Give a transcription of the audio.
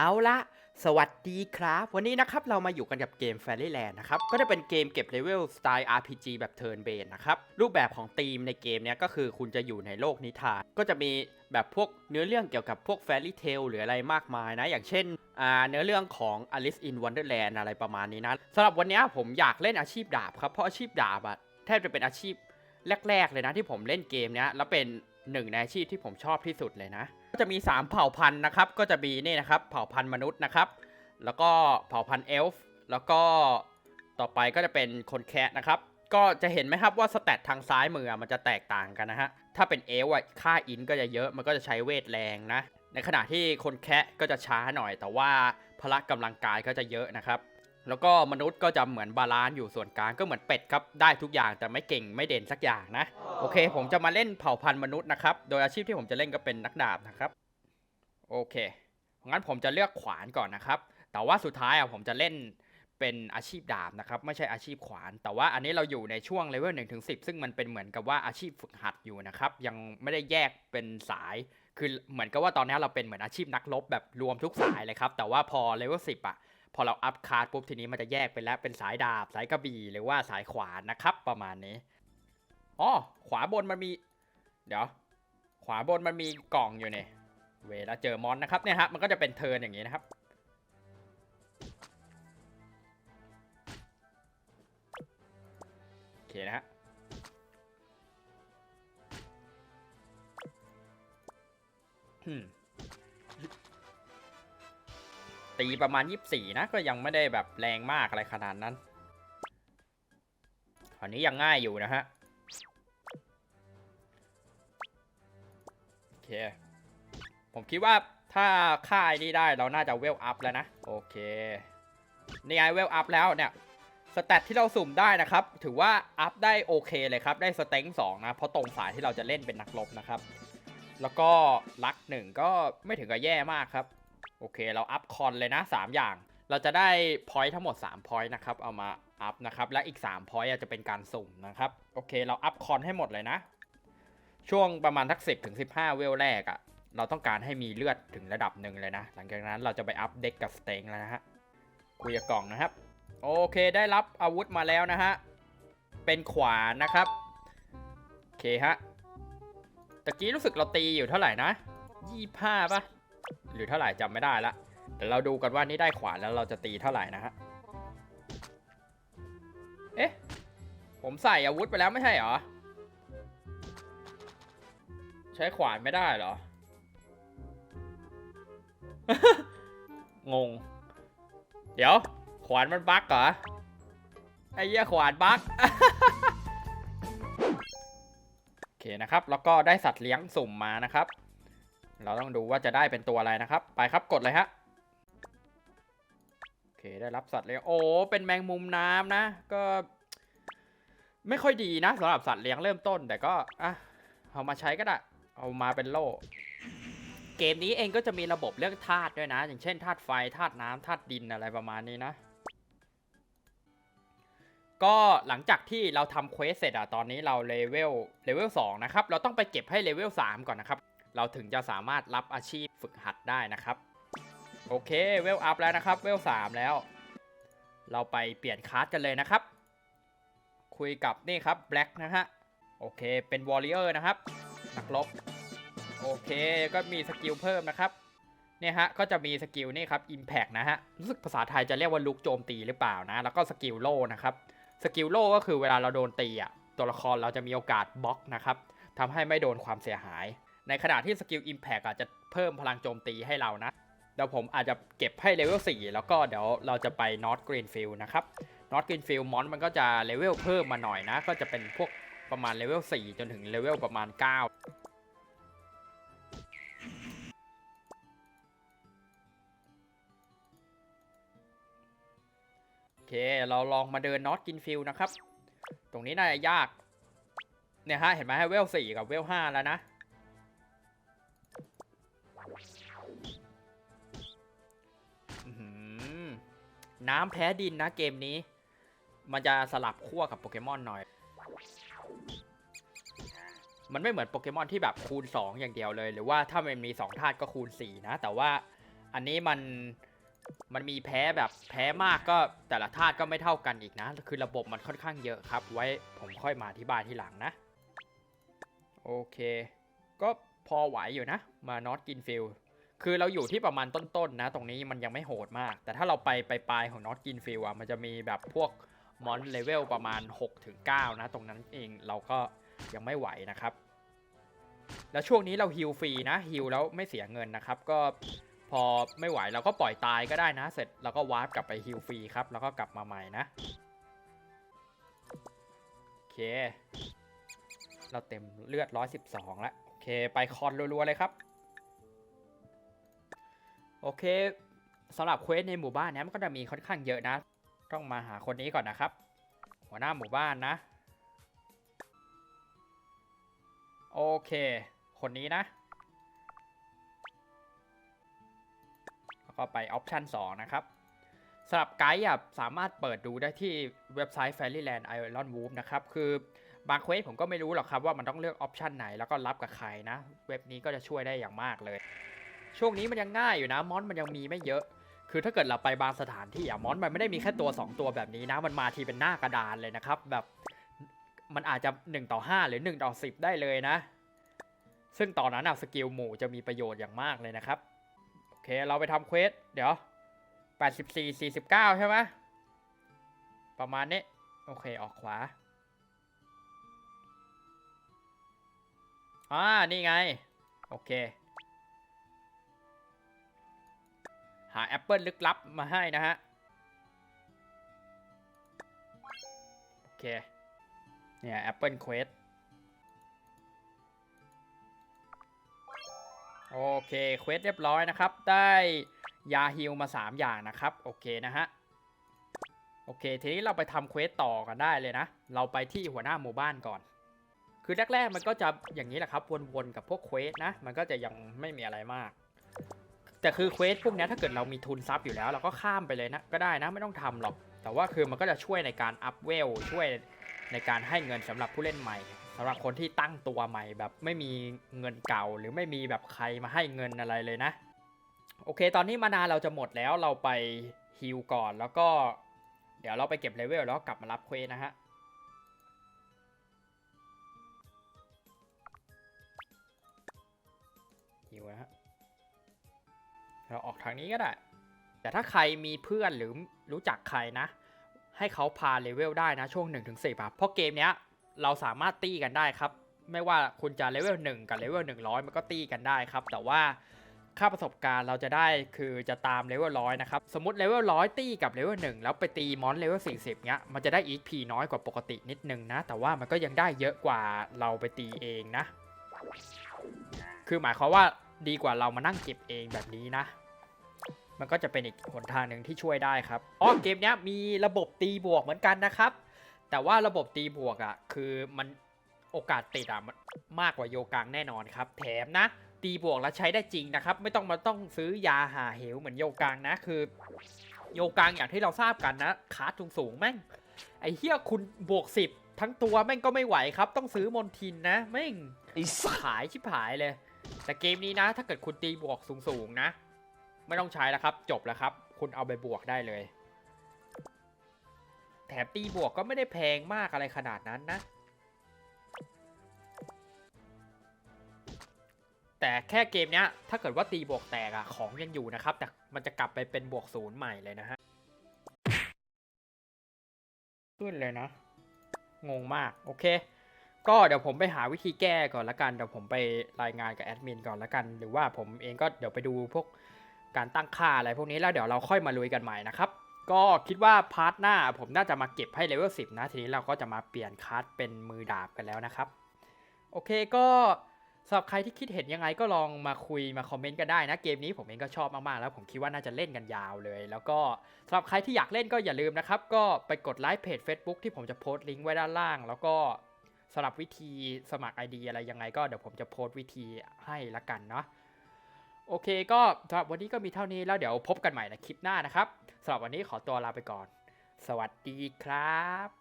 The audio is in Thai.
เอาละสวัสดีครับ วันนี้นะครับเรามาอยู่กันกับเกม Fairyland นะครับ ก็จะเป็นเกมเก็บเลเวลสไตล์ RPG แบบ Turn Based นะครับ รูปแบบของธีมในเกมเนี้ยก็คือคุณจะอยู่ในโลกนิทาน ก็จะมีแบบพวกเนื้อเรื่องเกี่ยวกับพวก Fairy Tale หรืออะไรมากมายนะ อย่างเช่นอ่าเนื้อเรื่องของ Alice in Wonderland อะไรประมาณนี้นะสำหรับวันนี้ผมอยากเล่นอาชีพดาบครับ เพราะอาชีพดาบอะแทบจะเป็นอาชีพแรก ๆ เลยนะที่ผมเล่นเกมเนี้ยแล้วเป็น หนึ่งในอาชีพที่ผมชอบที่สุดเลยนะ ก็จะมี 3 เผ่าพันธุ์นะครับ ก็จะมีนี่นะครับ เผ่าพันธุ์มนุษย์นะครับ แล้วก็เผ่าพันธุ์เอลฟ์แล้วก็ต่อไปก็จะเป็นคนแคะนะครับ ก็จะเห็นไหมครับว่าสแตททางซ้ายมือมันจะแตกต่างกันนะฮะ ถ้าเป็นเอลฟ์ค่าอินก็จะเยอะ มันก็จะใช้เวทแรงนะ ในขณะที่คนแคะก็จะช้าหน่อย แต่ว่าพละกำลังกายก็จะเยอะนะครับ แล้วก็มนุษย์ก็จะเหมือนบาลานซ์อยู่ส่วนกลางก็เหมือนเป็ดครับ ได้ทุกอย่างแต่ไม่เก่งไม่เด่นสักอย่างนะ โอเค ผมจะมาเล่นเผ่าพันธุ์มนุษย์นะครับ โดยอาชีพที่ผมจะเล่นก็เป็นนักดาบนะครับ โอเค งั้นผมจะเลือกขวานก่อนนะครับ แต่ว่าสุดท้ายอะผมจะเล่นเป็นอาชีพดาบนะครับ ไม่ใช่อาชีพขวาน แต่ว่าอันนี้เราอยู่ในช่วงเลเวลหนึ่งถึงสิซึ่งมันเป็นเหมือนกับว่าอาชีพฝึกหัดอยู่นะครับ ยังไม่ได้แยกเป็นสาย คือเหมือนกับว่าตอนนี้เราเป็นเหมือนอาชีพนักรบแบบรวมทุกสายเลยครับ แต่ว่าพอเลเวลสิบอะ พอเราอัพคาร์ดปุ๊บทีนี้มันจะแยกเป็นแล้วเป็นสายดาบสายกระบี่หรือว่าสายขวานนะครับ ประมาณนี้อ๋อขวาบนมันมี เดี๋ยว ขวาบนมันมีกล่องอยู่เนี่ยเวลาเจอมอนนะครับเนี่ยฮะมันก็จะเป็นเทิร์นอย่างนี้นะครับโอเคนะฮะอืม ตีประมาณ 24 นะ ก็ยังไม่ได้แบบแรงมากอะไรขนาดนั้นอันนี้ยังง่ายอยู่นะฮะ โอเค ผมคิดว่าถ้าค่ายนี้ได้เราน่าจะเวลอัพแล้วนะ โอเค นี่ไงเวลอัพแล้วเนี่ย สแตทที่เราสุ่มได้นะครับ ถือว่าอัพได้โอเคเลยครับ ได้สเต็งสองนะ เพราะตรงสายที่เราจะเล่นเป็นนักรบนะครับ แล้วก็ลักหนึ่งก็ไม่ถึงกับแย่มากครับ โอเคเราอัพคอนเลยนะ 3 อย่าง เราจะได้พอยต์ทั้งหมด3พอยต์นะครับ เอามาอัพนะครับ และอีก3พอยต์จะเป็นการสุ่มนะครับ โอเคเราอัพคอนให้หมดเลยนะ ช่วงประมาณทักสิบถึงสิบห้าเวลแรกอะ่ะ เราต้องการให้มีเลือดถึงระดับหนึ่งเลยนะ หลังจากนั้นเราจะไปอัพเด็กกับสเต็งแล้วนะฮะคุยกับกล่องนะครับ โอเคได้รับอาวุธมาแล้วนะฮะ เป็นขวานนะครับ โอเคฮะตะกี้รู้สึกเราตีอยู่เท่าไหร่นะยี่ห้าปะ หรือเท่าไหร่จำไม่ได้ละเดี๋ยวเราดูกันว่านี่ได้ขวานแล้วเราจะตีเท่าไหร่นะฮะเอ๊ะผมใส่อาวุธไปแล้วไม่ใช่เหรอ ใช้ขวานไม่ได้เหรอ งง เดี๋ยว ขวานมันบั๊กเหรอ ไอ้เหี้ยขวานบั๊กโอเคนะครับ แล้วก็ได้สัตว์เลี้ยงสุ่มมานะครับ เราต้องดูว่าจะได้เป็นตัวอะไรนะครับ ไปครับกดเลยฮะ โอเคได้รับสัตว์เลี้ยง โอ้ เป็นแมงมุมน้ำนะ ก็ ไม่ค่อยดีนะสำหรับสัตว์เลี้ยงเริ่มต้น แต่ก็ อะ เอามาใช้ก็ได้ เอามาเป็นโล่ เกมนี้เองก็จะมีระบบเรื่องธาตุด้วยนะ อย่างเช่นธาตุไฟ ธาตุน้ำธาตุดินอะไรประมาณนี้นะก็หลังจากที่เราทำเควสเสร็จอะตอนนี้เราเลเวลเลเวลสองนะครับ เราต้องไปเก็บให้เลเวลสามก่อนนะครับ เราถึงจะสามารถรับอาชีพฝึกหัดได้นะครับ โอเคเวลอัพแล้วนะครับเวลสามแล้ว เราไปเปลี่ยนคลาสกันเลยนะครับ คุยกับนี่ครับแบล็กนะฮะโอเคเป็นวอริเออร์นะครับนักรบโอเคก็มีสกิลเพิ่มนะครับเนี่ยฮะก็จะมีสกิลนี่ครับ Impact นะฮะรู้สึกภาษาไทยจะเรียกว่าลุกโจมตีหรือเปล่านะ แล้วก็สกิลโล่นะครับสกิลโล่ก็คือเวลาเราโดนตีอะตัวละครเราจะมีโอกาสบล็อกนะครับทำให้ไม่โดนความเสียหาย ในขณะที่สกิล Impact อาจจะเพิ่มพลังโจมตีให้เรานะ เดี๋ยวผมอาจจะเก็บให้เลเวล 4 แล้วก็เดี๋ยวเราจะไป North Greenfield นะครับ North Greenfield มอนมันก็จะเลเวลเพิ่มมาหน่อยนะ ก็จะเป็นพวกประมาณเลเวล 4 จนถึงเลเวลประมาณ9โอเคเราลองมาเดิน North Greenfield นะครับ ตรงนี้น่าจะยาก เนี่ยฮะ เห็นไหมเวล4กับเวล5แล้วนะ น้ำแพ้ดินนะเกมนี้ มันจะสลับขั้วกับโปเกมอนหน่อย มันไม่เหมือนโปเกมอนที่แบบคูณ 2 อย่างเดียวเลย หรือว่าถ้ามันมี2ธาตุก็คูณ 4 นะ แต่ว่าอันนี้มันมันมีแพ้แบบแพ้มากก็แต่ละธาตุก็ไม่เท่ากันอีกนะ คือระบบมันค่อนข้างเยอะครับ ไว้ผมค่อยมาอธิบายทีหลังนะ โอเค ก็พอไหวอยู่นะ มานอตกินฟิล คือเราอยู่ที่ประมาณต้นๆนะ ตรงนี้มันยังไม่โหดมาก แต่ถ้าเราไปไปปลายของนอตกินฟิลอะมันจะมีแบบพวกมอนเลเวลประมาณ6ถึง9นะ ตรงนั้นเองเราก็ยังไม่ไหวนะครับ แล้วช่วงนี้เราฮิลฟรีนะฮิลแล้วไม่เสียเงินนะครับ ก็พอไม่ไหวเราก็ปล่อยตายก็ได้นะ เสร็จเราก็วาร์ปกลับไปฮิลฟรีครับ แล้วก็กลับมาใหม่นะโอเค เราเต็มเลือด 112 แล้วโอเค ไปคอนรัวๆเลยครับ โอเคสำหรับเควสในหมู่บ้านเนี้ยมันก็จะมีค่อนข้างเยอะนะ ต้องมาหาคนนี้ก่อนนะครับ หัวหน้าหมู่บ้านนะ โอเค คนนี้นะ แล้วก็ไปออปชัน2นะครับสำหรับไกด์อะสามารถเปิดดูได้ที่เว็บไซต์ Fairyland Iron Wolf นะครับ คือบางเควสผมก็ไม่รู้หรอกครับว่ามันต้องเลือกออปชันไหนแล้วก็รับกับใครนะ เว็บนี้ก็จะช่วยได้อย่างมากเลย ช่วงนี้มันยังง่ายอยู่นะมอนมันยังมีไม่เยอะ คือถ้าเกิดเราไปบางสถานที่อะมอนมันไม่ได้มีแค่ตัว 2 ตัวแบบนี้นะ มันมาทีเป็นหน้ากระดานเลยนะครับ แบบมันอาจจะ 1 ต่อ 5 หรือ 1 ต่อ 10 ได้เลยนะ ซึ่งตอนนั้นอะสกิลหมู่จะมีประโยชน์อย่างมากเลยนะครับ โอเคเราไปทำเควสเดี๋ยว 84 49 ใช่ไหมประมาณนี้ โอเคออกขวาอ่านี่ไง โอเคาแอปเปิลลึกลับมาให้นะฮะ โอเค เนี่ยแอปเปิลเควสโอเคเควสเรียบร้อยนะครับ ได้ยาฮิลมา 3 อย่างนะครับ โอเคนะฮะ โอเค ทีนี้เราไปทำเควสต่อกันได้เลยนะ เราไปที่หัวหน้าหมู่บ้านก่อน คือแรกๆมันก็จะอย่างนี้แหละครับ วนๆกับพวกเควสนะ มันก็จะยังไม่มีอะไรมาก แต่คือเควสพวกนี้ถ้าเกิดเรามีทุนทรัพย์อยู่แล้ว เราก็ข้ามไปเลยนะก็ได้นะไม่ต้องทำหรอก แต่ว่าคือมันก็จะช่วยในการอัพเวลช่วยในการให้เงินสำหรับผู้เล่นใหม่สำหรับคนที่ตั้งตัวใหม่แบบไม่มีเงินเก่าหรือไม่มีแบบใครมาให้เงินอะไรเลยนะ โอเค ตอนนี้มานาเราจะหมดแล้วเราไปฮิลก่อนแล้วก็ เดี๋ยวเราไปเก็บเลเวลแล้วกลับมารับเควสนะฮะฮิวนะฮะ เราออกทางนี้ก็ได้ แต่ถ้าใครมีเพื่อนหรือรู้จักใครนะ ให้เขาพาเลเวลได้นะช่วง1นถึงสิเพราะเกมเนี้ยเราสามารถตีกันได้ครับ ไม่ว่าคุณจะเลเวล1กับเลเวล100 มันก็ตีกันได้ครับ แต่ว่าค่าประสบการณ์เราจะได้คือจะตามเลเวลร้อยนะครับ สมมติเลเวลร้อยตีกับเลเวล1แล้วไปตีมอนเลเวล40เงี้ยมันจะได้ EP น้อยกว่าปกตินิดนึงนะ แต่ว่ามันก็ยังได้เยอะกว่าเราไปตีเองนะ คือหมายความว่า ดีกว่าเรามานั่งเก็บเองแบบนี้นะ มันก็จะเป็นอีกหนทางหนึ่งที่ช่วยได้ครับอ๋อเกมเนี้ยมีระบบตีบวกเหมือนกันนะครับ แต่ว่าระบบตีบวกอะ่ะคือมันโอกาสติดอะ่ะมันมากกว่าโยกังแน่นอนครับ แถมนะ ตีบวกแล้วใช้ได้จริงนะครับ ไม่ต้องมาต้องซื้อยาหาเหวเหมือนโยกังนะคือโยกังอย่างที่เราทราบกันนะคาร์ดสูงๆแม่งไอ้เฮียคุณบวกสิบทั้งตัวแม่งก็ไม่ไหวครับ ต้องซื้อมนทินนะแม่งไอ้สัสขายชิบหายเลย แต่เกมนี้นะ ถ้าเกิดคุณตีบวกสูงๆนะ ไม่ต้องใช้แล้วครับ จบแล้วครับ คุณเอาไปบวกได้เลย แถมตีบวกก็ไม่ได้แพงมากอะไรขนาดนั้นนะ แต่แค่เกมนี้ถ้าเกิดว่าตีบวกแตกอะของยังอยู่นะครับ แต่มันจะกลับไปเป็นบวกศูนย์ใหม่เลยนะฮะขึ้นเลยนะ งงมาก โอเค ก็เดี๋ยวผมไปหาวิธีแก้ก่อนละกันเดี๋ยวผมไปรายงานกับแอดมินก่อนละกัน หรือว่าผมเองก็เดี๋ยวไปดูพวกการตั้งค่าอะไรพวกนี้แล้วเดี๋ยวเราค่อยมาลุยกันใหม่นะครับก็คิดว่าพาร์ทหน้าผมน่าจะมาเก็บให้เลเวล10 นะ ทีนี้เราก็จะมาเปลี่ยนคัสเป็นมือดาบกันแล้วนะครับ โอเคก็สำหรับใครที่คิดเห็นยังไงก็ลองมาคุยมาคอมเมนต์กันได้นะ เกมนี้ผมเองก็ชอบมากๆ แล้วผมคิดว่าน่าจะเล่นกันยาวเลย แล้วก็สำหรับใครที่อยากเล่นก็อย่าลืมนะครับ ก็ไปกดไลค์เพจ Facebook ที่ผมจะโพสต์ลิงก์ไว้ด้านล่าง แล้วก็ สำหรับวิธีสมัคร ID อะไรยังไงก็เดี๋ยวผมจะโพสต์วิธีให้ละกันเนาะโอเคก็สำหรับวันนี้ก็มีเท่านี้แล้วเดี๋ยวพบกันใหม่ในคลิปหน้านะครับสำหรับวันนี้ขอตัวลาไปก่อน สวัสดีครับ